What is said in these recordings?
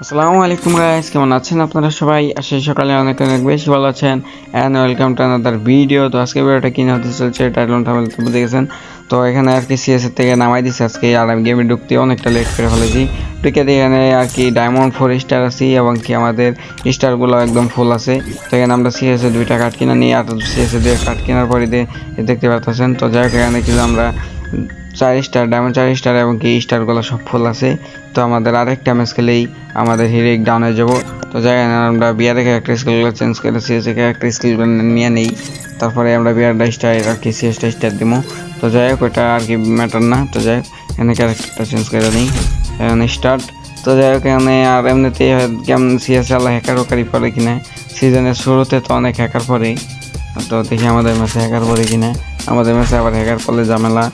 আসসালামু আলাইকুম গাইস কেমন আছেন আপনারা সবাই? করি সকালে অনেক অনেক বেশি ভালো আছেন। And welcome to another video তো আজকে ভিডিওটা কিনে হতে চলছে টাইটল তো বুঝে গেছেন তো এখানে আর কি সিএস থেকে নামাই দিছে আজকে। আর আমি গেমে ঢুকতে অনেকটা লেট করে ফেলেছি। ঢুকে এখানে আর কি ডায়মন্ড ফোর স্টার আছি এবং কি আমাদের স্টারগুলো একদম ফুল আছে। তো এখানে আমরা সিএস এ দুইটা কার্ড কিনে নিই, আর সিএস এ দুই কার্ড কেনার পরে দেখতে পাচ্ছেন তো যাই হোক, এখানে কিন্তু আমরা চার স্টার ডায়মন্ড চার স্টার এবং কি স্টারগুলো সব ফুল আছে। তো আমাদের আরেকটা ম্যাচ খেলেই আমাদের হিরোইক ডাউন হয়ে যাব। তো যাই আমরা বিয়ারে একটা স্কিলগুলো চেঞ্জ করে সিএসে একটা স্কিলগুলো নিয়ে নেই। তারপরে আমরা বিয়ারটা স্টার আর কি সিএসটা স্টার দিব তো যাই হোক ওটা আর কি ম্যাটার না। তো যাই হোক, এখানে ক্যারেক্টারটা চেঞ্জ করে নিই। এখানে স্টার্ট তো যাই হোক, এখানে আর এমনিতে কেমন সিএস আল্লাহ হ্যাকার ওকারি পরে কিনা। সিজনের শুরুতে তো অনেক হ্যাকার পরে তো দেখি আমাদের ম্যাচে হ্যাকার পরে কিনা। আমাদের ম্যাচে আবার হ্যাকার করলে ঝামেলা।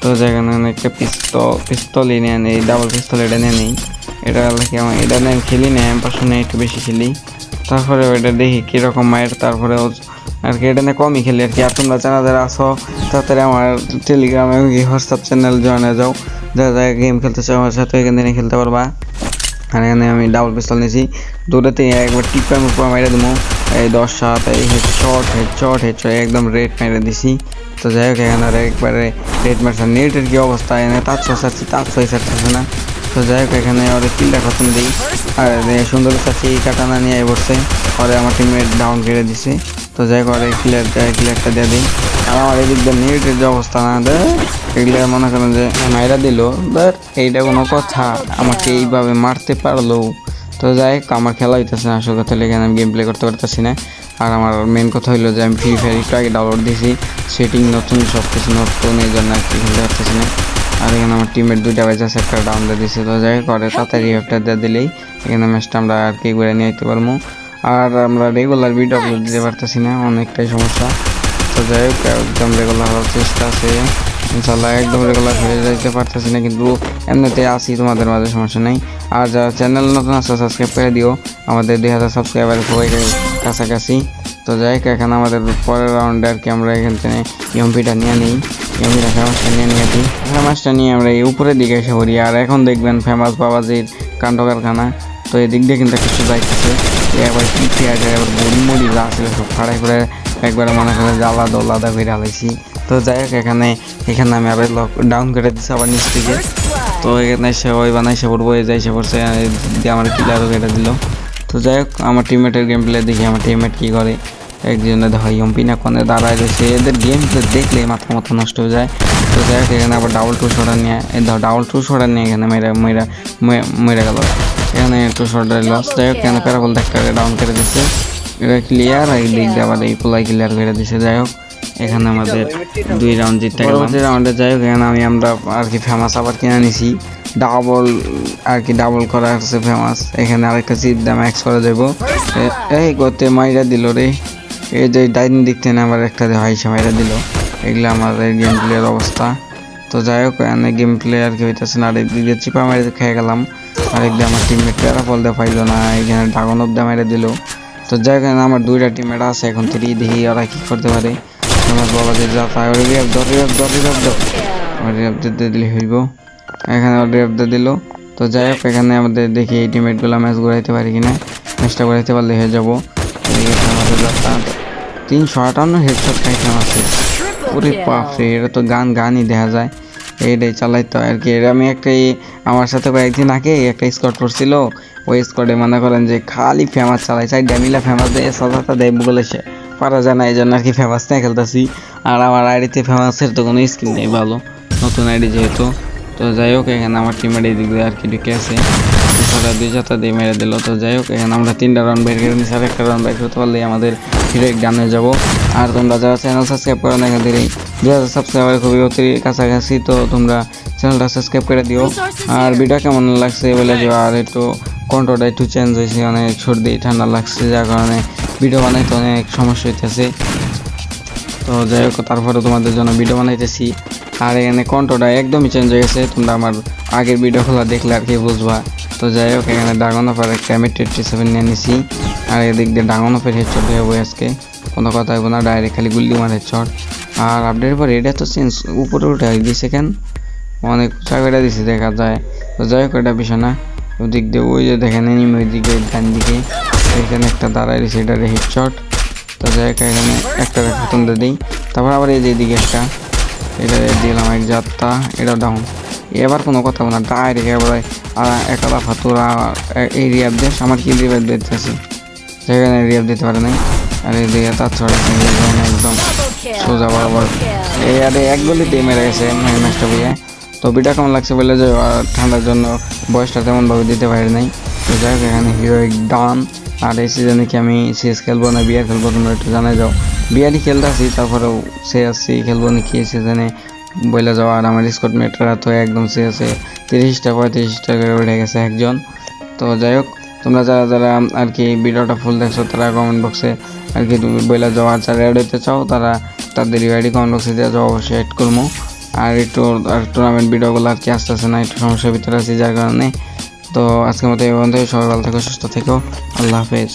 তো যেখানে একটা পিস্তল পিস্তল নিয়ে নেই ডাবল পিস্তল এটা নিয়ে নেই। এটা কি আমার, এটা নিয়ে, খেলি না আমি পাশে একটু বেশি খেলি। তারপরে ওইটা দেখি কীরকম মায়ের তারপরে আর কি এটা নিয়ে কমই খেলি আর কি। আর তোমরা যারা যারা আসো তাড়াতাড়ি আমার টেলিগ্রামে হোয়াটসঅ্যাপ চ্যানেল জয়েনে যাও। যারা যারা গেম খেলতে চাও, আমার সাথে এখান থেকে খেলতে পারবা। আর এখানে আমি ডাবল পিস্তল নিয়েছি। দুটোতে একবার টিপার উপর মেরে দেবো এই দশ সাত, এই head shot head shot head shot একদম রেড মেরে দিছি। তো যাই হোক, এখানে আর একবারে রেড মারছে। নেটের কি অবস্থা? এখানে তার ছয় সারছি তার ছয় সারতেছে না। তো যাই হোক, এখানে ওরে কিলটা খতম দিই। আর সুন্দর চাচ্ছি কাটানা নিয়ে বসছে। পরে আমার টিমমেট ডাউন করে দিছে। তো যাই হোক, ওরে ক্লিয়ার ক্লিয়ারটা দিয়ে দিই। আর আমার এদিক দিয়ে নেটের যে অবস্থা না এগুলো মনে করেন যে মাইরা দিল। বাট এইটা কোনো কথা। আমাকে এইভাবে মারতে পারল। তো যাই হোক আমার খেলা হইতেছে না। আসল কথা লেগে আমি গেম প্লে করতে পারতেছি না। আর আমার মেন কথা হইল যে আমি ফ্রি ফায়ার একটু আগে ডাউনলোড দিয়েছি। সেটিং নতুন সব কিছু নতুন এই জন্য আর কি খেলতে পারতেছি না। আর এখানে আমার টিমের দুইটা বেজা একটা ডাউন দিয়ে দিছে। তো যাই হোক করে তাড়াতাড়ি একটা দিয়ে দিলেই এখানে ম্যাচটা আমরা আর কি করে নিয়ে যেতে পারব। আর আমরা রেগুলার ভিডিও আপলোড দিতে পারতেছি না অনেকটাই সমস্যা। তো যাই হোক একদম রেগুলার হওয়ার চেষ্টা আছে। ইনশাল্লাহ একদম রেগুলার হয়ে যাইতে পারতেছি না, কিন্তু এমনিতে আসি তোমাদের মাঝে সমস্যা নেই। আর যারা চ্যানেল নতুন আছে সাবস্ক্রাইব করে দিও। আমাদের দুই হাজার সাবস্ক্রাইবার খুবই কাছাকাছি। তো যাই এখন আমাদের পরের রাউন্ডে আর কি আমরা এখান থেকে এমপিটা নিয়ে নিই। এমপিটা ফেমাসটা নিয়ে নিয়ে দিই ফেমাসটা নিয়ে আমরা এই উপরের দিকে এসে পড়ি। আর এখন দেখবেন ফেমাস বাবাজির কাণ্ড কারখানা তো এই দিক দিয়ে কিন্তু কিছু যাইতেছে। এবার কি পেঁয়াজ এবার মুড়ি যা ছিল সব ফাড়াই করে একবারে মনে করে জ্বালা দোলাদা করে আলাইছি তো যাই হোক, এখানে এখানে আমি আবার লক ডাউন করে দিচ্ছি আবার নিচ থেকে। তো এখানে সে ওই বানাইছে পড়ব, এই যাই সে পড়ছে আমার কিলারও কেটে দিল। তো যাই হোক, আমার টিমমেটের গেম প্লে দেখি, আমার টিমমেট কী করে। একজনে দেখো এমপি না কোনে দাঁড়ায় রয়েছে। এদের গেম প্লে দেখলে মাথা মাথা নষ্ট হয়ে যায়। তো যাই হোক, এখানে আবার ডাবল টু শটার নিয়ে দেখো ডাবল টু শটার নিয়ে এখানে মেয়েরা মেয়েরা মেরে গেল। এখানে টু শটার লস যাই হোক, এখানে প্যারাবল দেখতে ডাউন করে দিচ্ছে এটা ক্লিয়ার এই দিক দিয়ে আবার এই পোলাই ক্লিয়ার করে দিচ্ছে যাই হোক এখানে আমাদের দুই রাউন্ড জিততে পরবর্তী রাউন্ডে যাই হোক এখানে আমি আমরা আর কি ফেমাস আবার কিনে নিছি। ডাবল আর কি ডাবল করা আছে ফেমাস এখানে আরেকটা দাম এক্স করে দেবো। এ- এই গতে মাইরা দিল রে। এই যে ডাইনিং দিক থেকে আমার একটা হাইসা মাইরা দিল। এগুলো আমাদের গেম প্লেয়ার অবস্থা। তো যাই হোক এখানে গেম প্লে আর কি হইতেছে না আর একদিক দিয়ে চিপা মারি খেয়ে গেলাম। আর একদিকে আমার টিমমেট প্যারা ফল দিয়ে পাইলো না এখানে ড্রাগন অফ দিয়ে মেরে দিল। তো যাই হোক এখানে আমার দুইটা টিমমেট আছে এখন থেকে দেখি ওরা কি করতে পারে? আমার বলা যে ওরে রিয়াব দর রিয়াব দর রিয়াব দর রিয়াব দিতে দিলে হইব। এখানে রিয়াব দিয়ে দিল। তো যাই হোক, এখানে আমাদের দেখি এই টিমমেটগুলো ম্যাচ ঘুরাইতে পারি কিনা। ম্যাচটা ঘুরাইতে পারলে হয়ে যাব। আমাদের তিনশো আটান্ন হেডশট খাইতাম আছে ওরে বাপরে, এটা তো গান, গানই দেখা যায়। এইটাই চালাইতো আর কি। এটা আমি একটা আমার সাথে কয়েকদিন আগে একটা স্কোয়াড পড়ছিল ওই স্কোয়াডে মনে করেন যে খালি ফেমাস চালাই চাই ড্যামিলা ফেমাস দেয় সাদাটা দেয় বলে সে পারা যায় না এই জন্য আর কি ফেমাস নিয়ে খেলতেছি। আর আমার আইডিতে ফেমাসের তো কোনো স্কিল নেই, ভালো। নতুন আইডি যেহেতু। তো যাই হোক, এখানে আমার টিমের এই দিক আর কি ঢুকে আছে। দুশোটা দুই চারটা দিয়ে মেরে দিল। তো যাই হোক, এখানে আমরা তিনটা রাউন্ড বের করে নিচ্ছি আর একটা রাউন্ড বের করতে পারলেই আমাদের হিরোইক ডানে যাব। আর তোমরা যারা চ্যানেল সাবস্ক্রাইব করো না এখান থেকেই দু হাজার সাবস্ক্রাইবার খুবই অতি কাছাকাছি, তো তোমরা চ্যানেলটা সাবস্ক্রাইব করে দিও। আর ভিডিও কেমন লাগছে বলে দিও, আর একটু কন্ট্রোলটা একটু চেঞ্জ হয়েছে অনেক সর্দি ঠান্ডা লাগছে, যার কারণে ভিডিও বানাইতে অনেক সমস্যা হইতেছে। তো যাই হোক তারপরে তোমাদের জন্য ভিডিও বানাইতেছি। আর এখানে কণ্ঠটা একদমই চেঞ্জ হয়ে গেছে। তোমরা আমার আগের ভিডিও খোলা দেখলে আর কি বুঝবা। তো যাই হোক এখানে ডাগন অফার একটা এম টেট্রি সেভেন নিয়ে নিছি। আর এদিক দিয়ে ডাগন অফের হেডশট হয়ে বই আজকে। কোনো কথা হইব না ডাইরেক্ট খালি গুল্লি মার হেডশট আর আপডেটের পর এটা তো চেঞ্জ উপরে উঠে দিছে কেন? অনেক উঁচা করে দিছে, দেখা যায়। তো যাই হোক এটা বিষয় না। ওদিক দিয়ে ওই যে দেখেন এনিমি ওই ওইদিকে ডান দিকে। এখানে একটা দাঁড়ায় রয়েছে, এটা হেডশট তো যাই এখানে একটা খতম দিয়ে দিই। তারপর আবার এই যে এদিকে একটা, এটা দিলাম এক যাত্রা এটা ডাউন এবার কোনো কথা না ডাইরেক্ট এবারে আর একালা ফাতুরা এই রিয়াব দেশ, আমার কি রিয়াব দিতেছে সেখানে রিয়াব দিতে পারে নাই। আর এই দিকে তার ছড়া একদম সোজা বরাবর। এই আরে, এক গলিতেই মেরে গেছে ম্যাচটা বুঝে তো বিটা কেমন লাগছে বলে যে ঠান্ডার জন্য বয়সটা তেমনভাবে দিতে পারে নাই তো যাই হোক, এখানে হিরোইক ডান আর এই সিজনে কি আমি সিএস খেলব না বিয়ার খেলব তোমরা একটু জানাই যাও বিয়ারই খেলতে আসি তারপরেও সে আসছি খেলব নাকি এই সিজনে বলে যাওয়া আর আমার স্কট মেটরা তো একদম সে আছে তিরিশটা, পঁয়ত্রিশটা করে উঠে গেছে একজন। তো যাই হোক, তোমরা যারা যারা আর কি ভিডিওটা ফুল দেখছ, তারা কমেন্ট বক্সে আর কি তুমি বলে যাও, আর যারা অ্যাড হইতে চাও, তারা তাদের আইডি কমেন্ট বক্সে দেওয়া যাও, অবশ্যই অ্যাড করব আর একটু আর টুর্নামেন্ট ভিডিওগুলো আর কি আসতে আসে না, একটু সমস্যার ভিতরে আছি, যার কারণে তো আজকের মতো এই পর্যন্ত সবাই ভালো থেকো সুস্থ থেকো। আল্লাহ হাফেজ।